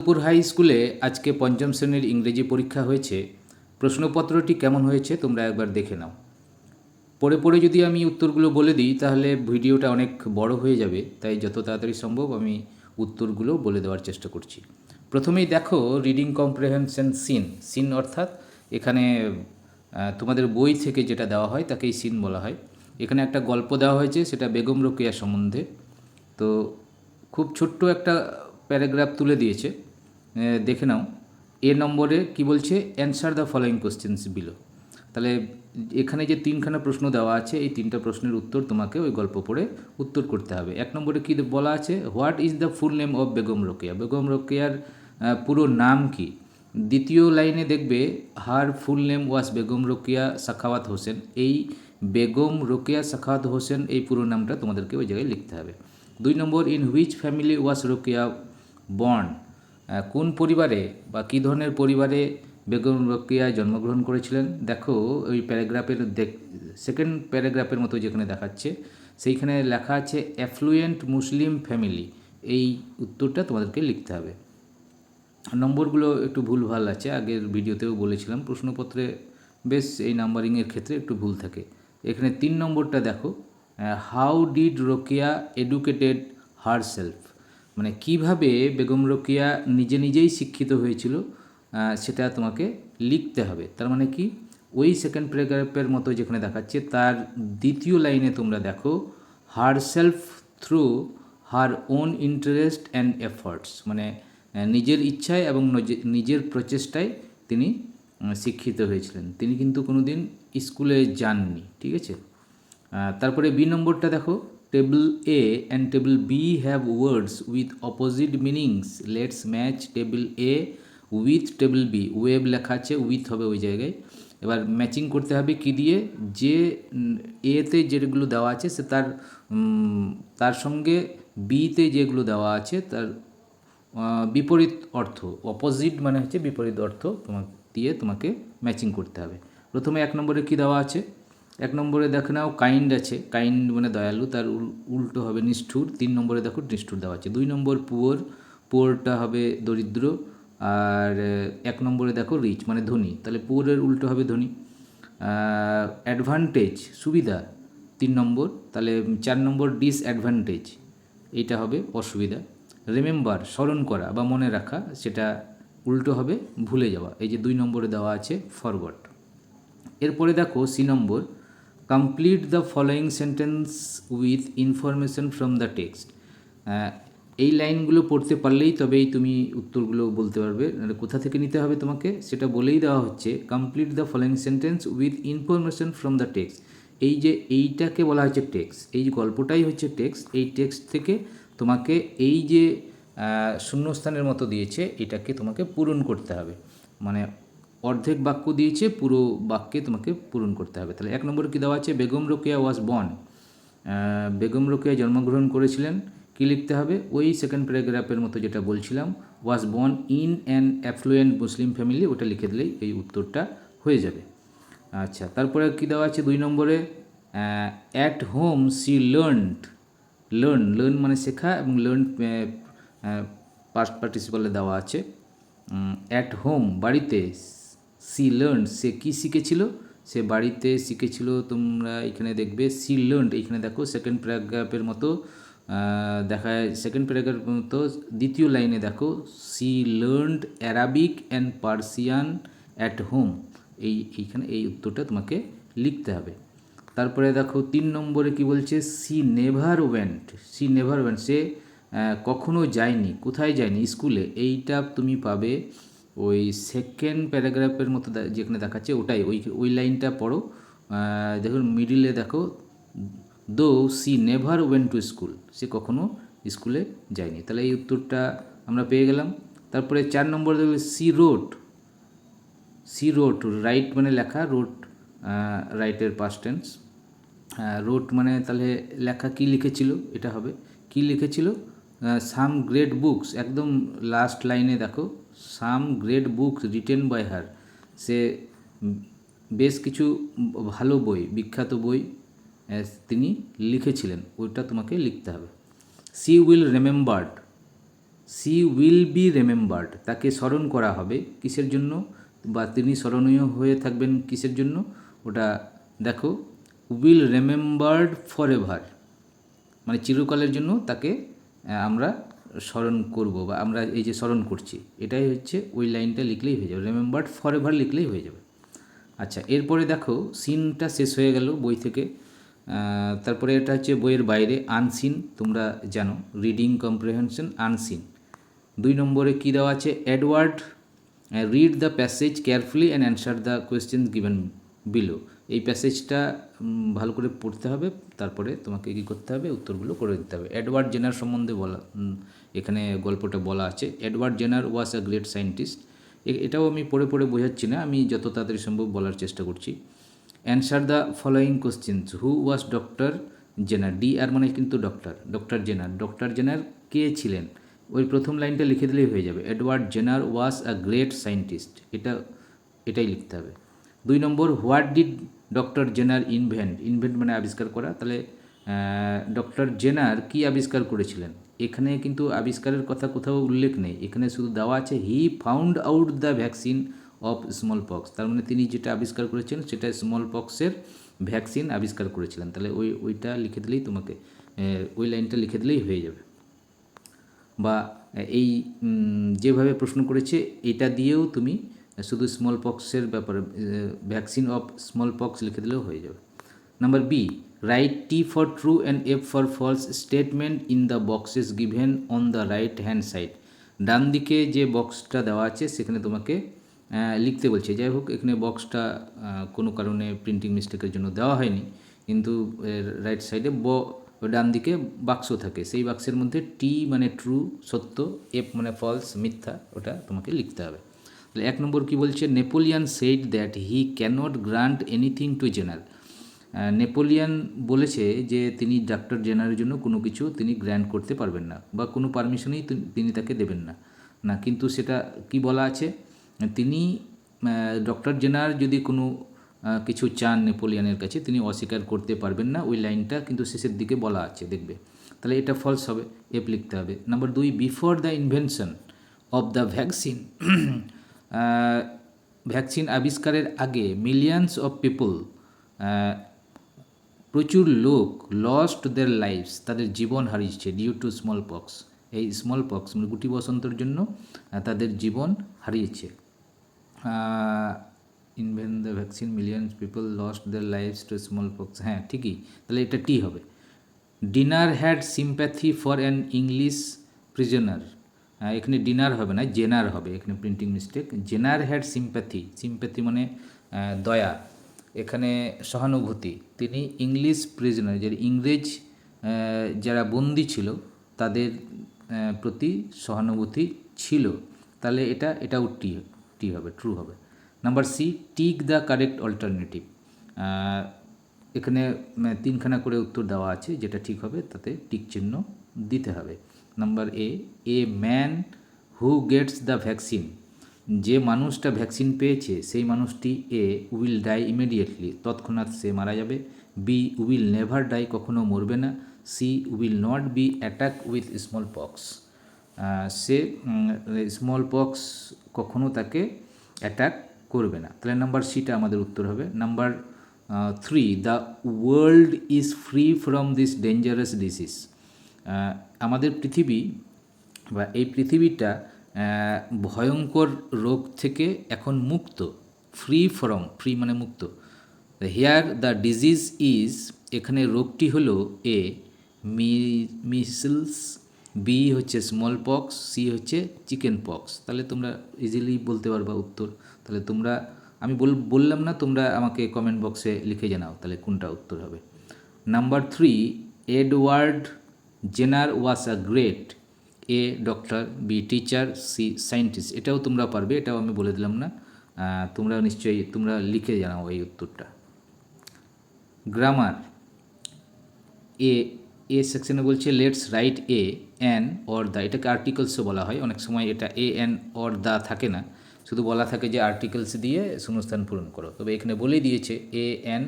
দুপুর হাই স্কুলে আজকে পঞ্চম শ্রেণির ইংরেজি পরীক্ষা হয়েছে। প্রশ্নপত্রটি কেমন হয়েছে তোমরা একবার দেখে নাও। পড়ে পড়ে যদি আমি উত্তরগুলো বলে দিই, তাহলে ভিডিওটা অনেক বড় হয়ে যাবে। তাই যত তাড়াতাড়ি সম্ভব আমি উত্তরগুলো বলে দেওয়ার চেষ্টা করছি। প্রথমেই দেখো রিডিং কম্প্রেহেনশন সিন সিন অর্থাৎ এখানে তোমাদের বই থেকে যেটা দেওয়া হয়, তাকেই সিন বলা হয়। এখানে একটা গল্প দেওয়া হয়েছে, সেটা বেগম রোকেয়া সম্বন্ধে। তো খুব ছোট্ট একটা প্যারাগ্রাফ তুলে দিয়েছে। দেখে নাও। এ নম্বরে কি বলছে? Answer the following questions below তাহলে এখানে যে তিনখানা প্রশ্ন দেওয়া আছে, এই তিনটা প্রশ্নের উত্তর তোমাকে ওই গল্প পড়ে উত্তর করতে হবে। এক নম্বরে কি বলা আছে? What is the full name of Begum Rokeya Begum রোকেয়ার পুরো নাম কি? দ্বিতীয় লাইনে দেখবে her full name was Begum Rokeya Sakhawat Hossain এই বেগম রোকেয়া সাখাওয়াত হোসেন এই পুরো নামটা তোমাদেরকে ওই জায়গায় লিখতে হবে। দুই নম্বর in which family was Rokeya born কোন পরিবারে বা কী ধরনের পরিবারে বেগম রোকেয়া জন্মগ্রহণ করেছিলেন? দেখো, ওই প্যারাগ্রাফের দেখ সেকেন্ড প্যারাগ্রাফের মতো যেখানে দেখাচ্ছে, সেইখানে লেখা আছে অ্যাফ্লুয়েন্ট মুসলিম ফ্যামিলি এই উত্তরটা তোমাদেরকে লিখতে হবে। নম্বরগুলো একটু ভুলভাল আছে, আগের ভিডিওতেও বলেছিলাম, প্রশ্নপত্রে বেশ এই নাম্বারিংয়ের ক্ষেত্রে একটু ভুল থাকে। এখানে তিন নম্বরটা দেখো how did Rokeya educated herself মানে কীভাবে বেগম রোকেয়া নিজে নিজেই শিক্ষিত হয়েছিল সেটা তোমাকে লিখতে হবে। তার মানে কি? ওই সেকেন্ড প্যারাগ্রাফের মতো যেখানে দেখাচ্ছে, তার দ্বিতীয় লাইনে তোমরা দেখো herself through her own interest and efforts মানে নিজের ইচ্ছায় এবং নিজের প্রচেষ্টায় তিনি শিক্ষিত হয়েছিলেন। তিনি কিন্তু কোনো দিন স্কুলে যাননি, ঠিক আছে? তারপরে বি নম্বরটা দেখো table A and table B have words with opposite meanings let's match table A with table B web লেখা আছে উইথ হবে ওই জায়গায়। এবার ম্যাচিং করতে হবে কি দিয়ে? যে এতে যেগুলো দেওয়া আছে সে তার তার সঙ্গে বিতে যেগুলো দেওয়া আছে তার বিপরীত অর্থ। অপোজিট মানে হচ্ছে বিপরীত অর্থ তোমাকে, দিয়ে তোমাকে ম্যাচিং করতে হবে। প্রথমে এক নম্বরে কি দেওয়া আছে? এক নম্বরে দেখে নাও কাইন্ড আছে। কাইন্ড মানে দয়ালু, তার উল- উল্টো হবে নিষ্ঠুর। তিন নম্বরে দেখো, নিষ্ঠুর দেওয়া আছে। দুই নম্বর পুয়োর, পুয়োরটা হবে দরিদ্র, আর এক নম্বরে দেখো রিচ মানে ধনী। তাহলে পুয়োরের উল্টো হবে ধনী। অ্যাডভান্টেজ সুবিধা, তিন নম্বর। তাহলে চার নম্বর ডিসঅ্যাডভান্টেজ এইটা হবে অসুবিধা। রিমেম্বার স্মরণ করা বা মনে রাখা, সেটা উল্টো হবে ভুলে যাওয়া। এই যে দুই নম্বরে দেওয়া আছে ফরওয়ার্ড এরপরে দেখো, C number. Complete the following sentence with information from the text এই লাইনগুলো পড়তে পারলেই তবেই তুমি উত্তরগুলো বলতে পারবে। কোথা থেকে নিতে হবে তোমাকে? সেটা বলেই দেওয়া হচ্ছে complete the following sentence with information from the text এই যে এইটাকে বলা হচ্ছে টেক্সট এই যে গল্পটাই হচ্ছে টেক্সট এই টেক্সট থেকে তোমাকে এই যে শূন্যস্থানের মতো দিয়েছে, এটাকে তোমাকে পূরণ করতে হবে। মানে অর্ধেক বাক্য দিয়েছে, পুরো বাক্যে তোমাকে পূরণ করতে হবে। তাহলে এক নম্বরে কী দেওয়া আছে? বেগম রোকেয়া ওয়াজ বন বেগম রোকেয়া জন্মগ্রহণ করেছিলেন। কী লিখতে হবে? ওই সেকেন্ড প্যারাগ্রাফের মতো যেটা বলছিলাম was born in an affluent Muslim family ওটা লিখে দিলেই এই উত্তরটা হয়ে যাবে। আচ্ছা তারপরে কী দেওয়া আছে দুই নম্বরে? At home she learned learn learn মানে শেখা এবং লার্ন পাস্ট পার্টিসিপালে দেওয়া আছে। অ্যাট হোম বাড়িতে সি লার্ন, সে কী শিখেছিল? সে বাড়িতে শিখেছিল, তোমরা এখানে দেখবে সি লার্ন এখানে দেখো সেকেন্ড প্যারাগ্রাফের মতো দেখা সেকেন্ড প্যারাগ্রাফের মতো, দ্বিতীয় লাইনে দেখো, she learned Arabic and Persian at home, এই, এইখানে এই উত্তরটা তোমাকে লিখতে হবে। তারপরে দেখো তিন নম্বরে কি বলছে? She never went, she never went, সে কখনো যায়নি, কোথায় যায়নি? স্কুলে, এইটা তুমি পাবে ওই সেকেন্ড প্যারাগ্রাফের মতো যেখানে দেখাচ্ছে ওটাই, ওই ওই লাইনটা পড়ো। দেখুন মিডিলে দেখো দো she never went to school সে কখনো স্কুলে যায়নি। তাহলে এই উত্তরটা আমরা পেয়ে গেলাম। তারপরে চার নম্বর দেখবে she wrote she wrote write মানে লেখা রোড রাইটের পাস্ট টেন্স রোড মানে তাহলে লেখা কি লিখেছিল? এটা হবে। কি লিখেছিল? সাম গ্রেট বুকস একদম লাস্ট লাইনে দেখো some great books written by her সে বেশ কিছু ভালো বই, বিখ্যাত বই তিনি লিখেছিলেন। ওইটা তোমাকে লিখতে হবে। She will remembered. She will be remembered. তাকে স্মরণ করা হবে কিসের জন্য? বা তিনি স্মরণীয় হয়ে থাকবেন কিসের জন্য? ওটা দেখো। উইল রেমেম্বার্ড ফর এভার মানে চিরকালের জন্য তাকে আমরা স্মরণ করব বা আমরা এই যে স্মরণ করছি, এটাই হচ্ছে ওই লাইনটা লিখলেই হয়ে যাবে। রিমেম্বার্ড ফর এভার লিখলেই হয়ে যাবে। আচ্ছা এরপরে দেখো সিনটা শেষ হয়ে গেল বই থেকে। তারপরে এটা হচ্ছে বইয়ের বাইরে আনসিন তোমরা জানো রিডিং কম্প্রিহেনশন আনসিন দুই নম্বরে কী দেওয়া আছে? Edward read the passage carefully and answer the question given below এই প্যাসেজটা ভালো করে পড়তে হবে, তারপরে তোমাকে কী করতে হবে? উত্তরগুলো করে দিতে হবে। এডওয়ার্ড জেনার সম্বন্ধে বলা এখানে গল্পটা বলা আছে। Edward Jenner was a great scientist. এটাও আমি পড়ে পড়ে বোঝাচ্ছি না, আমি যত তাড়াতাড়ি সম্ভব বলার চেষ্টা করছি। Answer the following questions, who was doctor Jenner? D R মানে কিন্তু doctor doctor Jenner. Doctor Jenner কে ছিলেন? ওই প্রথম লাইনটা লিখে দিলেই হয়ে যাবে। Edward Jenner was a great scientist. এটা, এটাই লিখতে হবে। দুই নম্বর, what did doctor Jenner invent? Invent মানে আবিষ্কার করা। তাহলে ডক্টর জেনার কি আবিষ্কার করেছিলেন? এখানে কিন্তু আবিষ্কারের কথা কোথাও উল্লেখ নেই। এখানে শুধু দেওয়া আছে he found out the vaccine of small pox তার মানে তিনি যেটা আবিষ্কার করেছেন, সেটা স্মল পক্সের ভ্যাকসিন আবিষ্কার করেছিলেন। তাহলে ওই, ওইটা লিখে দিলেই তোমাকে ওই লাইনটা লিখে দিলেই হয়ে যাবে। বা, এই যেভাবে প্রশ্ন করেছে, এটা দিয়েও তুমি শুধু স্মল পক্সের ব্যাপারে ভ্যাকসিন অফ স্মল পক্স লিখে দিলেও হয়ে যাবে। Number B write T for true and F for false statement in the boxes given on the right hand side ডান দিকে যে বক্সটা দেওয়া আছে, সেখানে তোমাকে লিখতে বলছে। যাই হোক, এখানে বক্সটা কোনো কারণে প্রিন্টিং মিস্টেকের জন্য দেওয়া হয়নি। কিন্তু রাইট সাইডে ব, ডান দিকে বাক্স থাকে। সেই বাক্সের মধ্যে টি মানে ট্রু সত্য এফ মানে ফলস মিথ্যা, ওটা তোমাকে লিখতে হবে। তাহলে এক নম্বর কি বলছে? Napoleon said that he cannot grant anything to Jenner Napoleon বলেছে যে তিনি ডাক্তার জেনারের জন্য কোনো কিছু তিনি গ্র্যান্ড করতে পারবেন না বা কোনো পারমিশনই তিনি তাকে দেবেন না। না, কিন্তু সেটা কি বলা আছে? তিনি ডক্টর জেনার যদি কোনো কিছু চান নেপোলিয়ানের কাছে, তিনি অস্বীকার করতে পারবেন না। ওই লাইনটা কিন্তু শেষের দিকে বলা আছে, দেখবে। তাহলে এটা ফলস হবে, এফ লিখতে হবে। নাম্বার দুই before the invention of the vaccine vaccine আবিষ্কারের আগে মিলিয়ন্স অফ পিপল প্রচুর লোক লস্ট দের লাইফস তাদের জীবন হারিয়েছে ডিউ টু স্মল পক্স এই স্মল পক্স মানে গুটি বসন্তের জন্য তাদের জীবন হারিয়েছে। Invent the vaccine millions people lost their lives to small pox হ্যাঁ ঠিকই, তাহলে এটা টি হবে? Dinner had sympathy for an English prisoner এখানে ডিনার হবে না, জেনার হবে, এখানে printing mistake Jenner had sympathy sympathy মানে দয়া। এখানে সহানুভূতি। তিনি ইংলিশ প্রিজনার যে ইংরেজ যারা বন্দি ছিল, তাদের প্রতি সহানুভূতি ছিল। তাহলে এটা, এটাও টি টি হবে ট্রু হবে। Number C tick the correct alternative এখানে তিনখানা করে উত্তর দেওয়া আছে, যেটা ঠিক হবে, তাতে টিক চিহ্ন দিতে হবে। Number A A man who gets the vaccine যে মানুষটা ভ্যাকসিন পেয়েছে, সেই মানুষটি এ উইল ডাই ইমিডিয়েটলি তৎক্ষণাৎ সে মারা যাবে। বি উইল নেভার ডাই কখনো মরবে না। She will not be attack with small pox say small pox কখনো তাকে অ্যাটাক করবে না। তাহলে নাম্বার সিটা আমাদের উত্তর হবে। Number three the world is free from this dangerous disease আমাদের পৃথিবী বা এই পৃথিবীটা ভয়ঙ্কর রোগ থেকে এখন মুক্ত ফ্রি ফ্রম ফ্রি মানে মুক্ত। হেয়ার দ্য ডিজিজ ইজ এখানে রোগটি হলো এ মিসলস বি হচ্ছে স্মল পক্স সি হচ্ছে চিকেন পক্স তাহলে তোমরা ইজিলি বলতে পারবা উত্তর। তাহলে তোমরা, আমি বল, বললাম না, তোমরা আমাকে কমেন্ট বক্সে লিখে জানাও, তাহলে কোনটা উত্তর হবে। Number three Edward Jenner was a great A doctor B teacher C scientist এটাও তোমরা পারবে, এটাও আমি বলে দিলাম না। তোমরা নিশ্চয়ই, তোমরা লিখে জানাও এই উত্তরটা। গ্রামার এ এ সেকশনে বলছে let's write A N or the এটাকে আর্টিকেলসও বলা হয়। অনেক সময় এটা এ এন অর দা থাকে না। শুধু বলা থাকে যে আর্টিকেলস দিয়ে শূন্যস্থান পূরণ করো। তবে এখানে বলেই দিয়েছে এ এন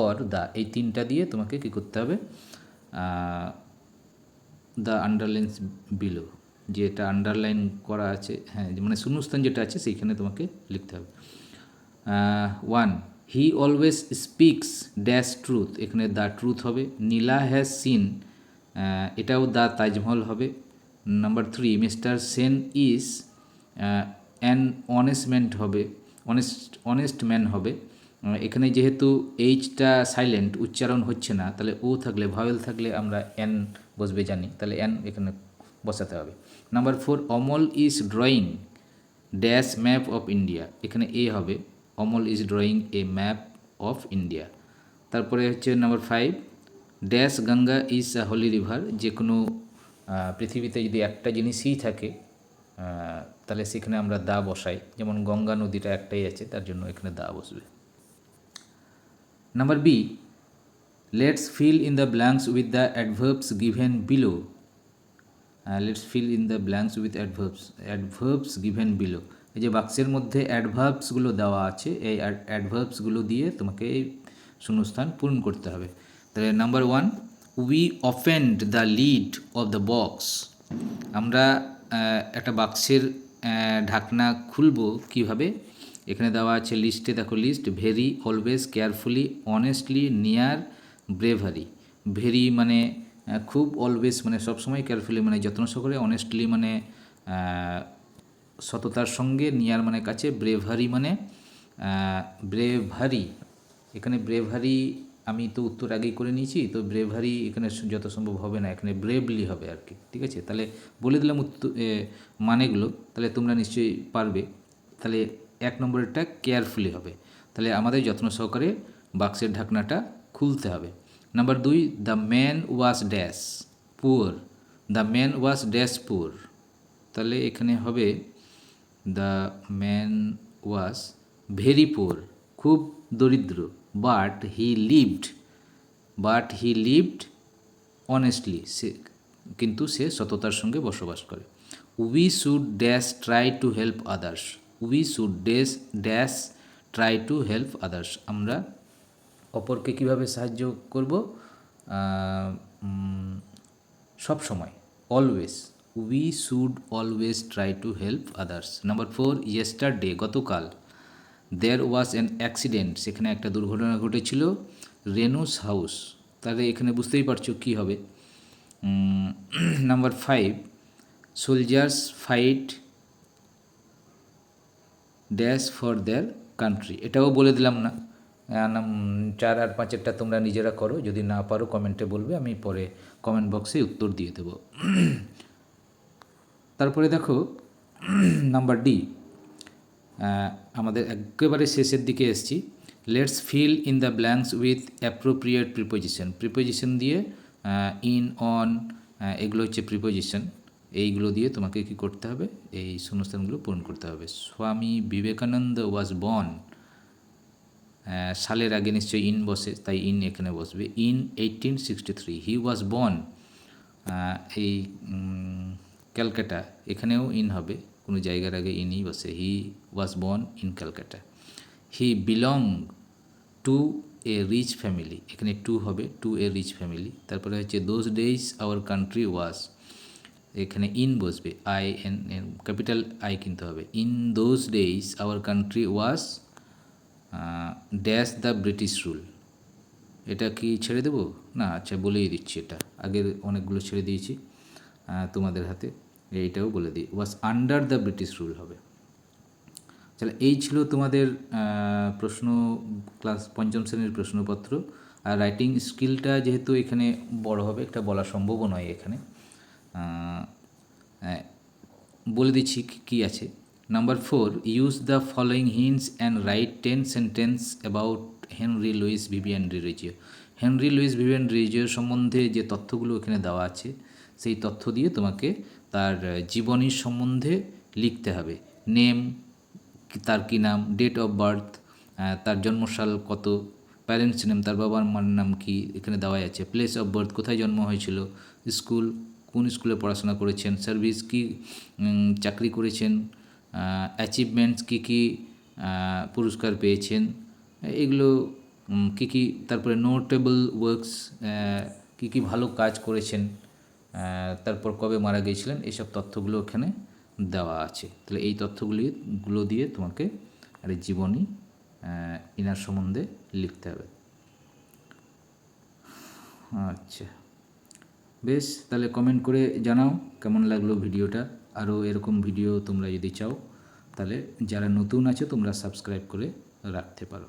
অর দা এই তিনটা দিয়ে তোমাকে কী করতে হবে? দ্য আন্ডারলাইন্স বিলো যেটা আন্ডারলাইন করা আছে হ্যাঁ মানে শূন্যস্থান যেটা আছে, সেইখানে তোমাকে লিখতে হবে। One he always speaks dash truth এখানে দ্য ট্রুথ হবে নীলা হ্যাজ সিন এটাও দ্য তাজমহল হবে। Number three mister Sen is an honest man হবে অনেস্ট অনেস্ট ম্যান হবে। এখানে যেহেতু এইচটা সাইলেন্ট উচ্চারণ হচ্ছে না, তাহলে ও থাকলে ভাওয়েল থাকলে আমরা এন বসবে জানি, তাহলে এন এখানে বসাতে হবে। Number four Amal is drawing dash map of India এখানে এ হবে Amal is drawing a map of India তারপরে হচ্ছে number five dash Ganga is a holy river যে কোনো পৃথিবীতে যদি একটা জিনিসই থাকে তাহলে সেখানে আমরা দা বসাই, যেমন গঙ্গা নদীটা একটাই আছে, তার জন্য এখানে দা বসবে। Number B let's fill in the blanks with the adverbs given below let's fill in the blanks with adverbs adverbs given below এই যে বাক্সের মধ্যে অ্যাডভার্বসগুলো দেওয়া আছে, এই অ্যাডভার্বসগুলো দিয়ে তোমাকে এই শূন্যস্থান পূরণ করতে হবে। তাহলে number one we opened the lid of the box আমরা একটা বাক্সের ঢাকনা খুলবো কীভাবে? এখানে দেওয়া আছে লিস্টে দেখো list very always carefully honestly near bravery very মানে খুব অলওয়েজ মানে সবসময় কেয়ারফুলি মানে যত্ন সহকারে অনেস্টলি মানে সততার সঙ্গে নিয়ার মানে কাছে ব্রেভারি মানে ব্রেভারি এখানে ব্রেভারি আমি তো উত্তর আগেই করে নিয়েছি, তো ব্রেভারি এখানে যত সম্ভব হবে না, এখানে ব্রেভলি হবে আর কি, ঠিক আছে? তাহলে বলে দিলাম উত্তর মানেগুলো, তাহলে তোমরা নিশ্চয়ই পারবে। তাহলে এক নম্বরেরটা কেয়ারফুলি হবে। তাহলে আমাদের যত্ন সহকারে বাক্সের ঢাকনাটা খুলতে হবে। নাম্বার দুই the man was dash poor the man was dash poor তাহলে এখানে হবে the man was very poor খুব দরিদ্র but he lived but he lived honestly সে কিন্তু সে সততার সঙ্গে বসবাস করে। We should dash try to help others we should dash dash try to help others আমরা অপরকে কীভাবে সাহায্য করব? সব সময় always we should always try to help others number four yesterday গতকাল দেয়ার ওয়াজ অ্যান অ্যাক্সিডেন্ট সেখানে একটা দুর্ঘটনা ঘটেছিল রেনুস হাউস তাহলে এখানে বুঝতেই পারছ কী হবে। Number five soldiers fight dash for their country এটাও বলে দিলাম না। চার আর পাঁচেরটা তোমরা নিজেরা করো। যদি না পারো, কমেন্টে বলবে, আমি পরে কমেন্ট বক্সে উত্তর দিয়ে দেবো। তারপরে দেখো নাম্বার ডি আমাদের একেবারে শেষের দিকে এসছি। Let's fill in the blanks with appropriate preposition preposition দিয়ে ইন অন এগুলো হচ্ছে প্রিপোজিশন এইগুলো দিয়ে তোমাকে কি করতে হবে? এই শূন্যস্থানগুলো পূরণ করতে হবে। স্বামী বিবেকানন্দ ওয়াজ আহ, সালের আগে নিশ্চয়ই ইন বসে তাই ইন এখানে বসবে। In eighteen sixty three he was born এই ক্যালকাটা এখানেও ইন হবে। কোনো জায়গার আগে ইনই বসে। He was born in Calcutta. He belong to a rich family এখানে টু হবে টু এ রিচ ফ্যামিলি তারপরে হচ্ছে those days our country was এখানে ইন বসবে I N N capital I কিনতে হবে। In those days our country was dash the British rule এটা কি ছেড়ে দেবো? না আচ্ছা বলেই দিচ্ছি এটা। আগের অনেকগুলো ছেড়ে দিয়েছি তোমাদের হাতে। এইটাও বলে দিই। Was under the British rule হবে। তাহলে এই ছিল তোমাদের প্রশ্ন ক্লাস পঞ্চম শ্রেণির প্রশ্নপত্র। আর রাইটিং স্কিলটা যেহেতু এখানে বড় হবে একটা বলা সম্ভবও নয় এখানে। বলে দিচ্ছি কি- আছে। Number four use the following hints and write ten sentence about Henry Louis Vivian Derozio Henry Louis Vivian Derozio সম্বন্ধে যে তথ্যগুলো এখানে দেওয়া আছে, সেই তথ্য দিয়ে তোমাকে তার জীবনী সম্বন্ধে লিখতে হবে। নেম তার কী নাম ডেট অফ বার্থ তার জন্মসাল কত প্যারেন্টস নেম তার বাবার মার নাম কি এখানে দেওয়াই আছে। প্লেস অফ বার্থ কোথায় জন্ম হয়েছিল স্কুল কোন স্কুলে পড়াশোনা করেছেন? সার্ভিস কি চাকরি করেছেন? অ্যাচিভমেন্টস কী কী পুরস্কার পেয়েছেন? এগুলো কী কী, তারপরে নোটেবল ওয়ার্কস কী কী ভালো কাজ করেছেন? তারপর কবে মারা গিয়েছিলেন? এইসব তথ্যগুলো এখানে দেওয়া আছে। তাহলে এই তথ্যগুলি, গুলো দিয়ে তোমাকে একটা জীবনী ইনার সম্বন্ধে লিখতে হবে। আচ্ছা। বেশ, তাহলে কমেন্ট করে জানাও কেমন লাগল ভিডিওটা। আরও এরকম ভিডিও তোমরা যদি চাও, তাহলে যারা নতুন আছো তোমরা সাবস্ক্রাইব করে রাখতে পারো।